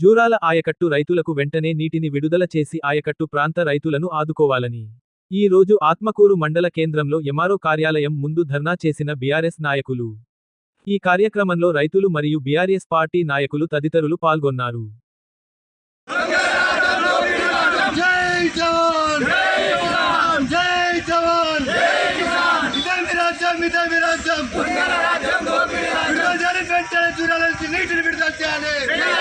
జూరాల ఆయకట్టు రైతులకు వెంటనే నీటిని విడుదల చేసి ఆయకట్టు ప్రాంత రైతులను ఆదుకోవాలని. ఈ రోజు ఆత్మకూరు మండల కేంద్రంలో ఎమారో కార్యాలయం ముందు ధర్నా చేసిన బీఆర్ఎస్ నాయకులు. ఈ కార్యక్రమంలో రైతులు మరియు బీఆర్ఎస్ పార్టీ నాయకులు తదితరులు పాల్గొన్నారు. నీటిని విడుదల చేయాలి.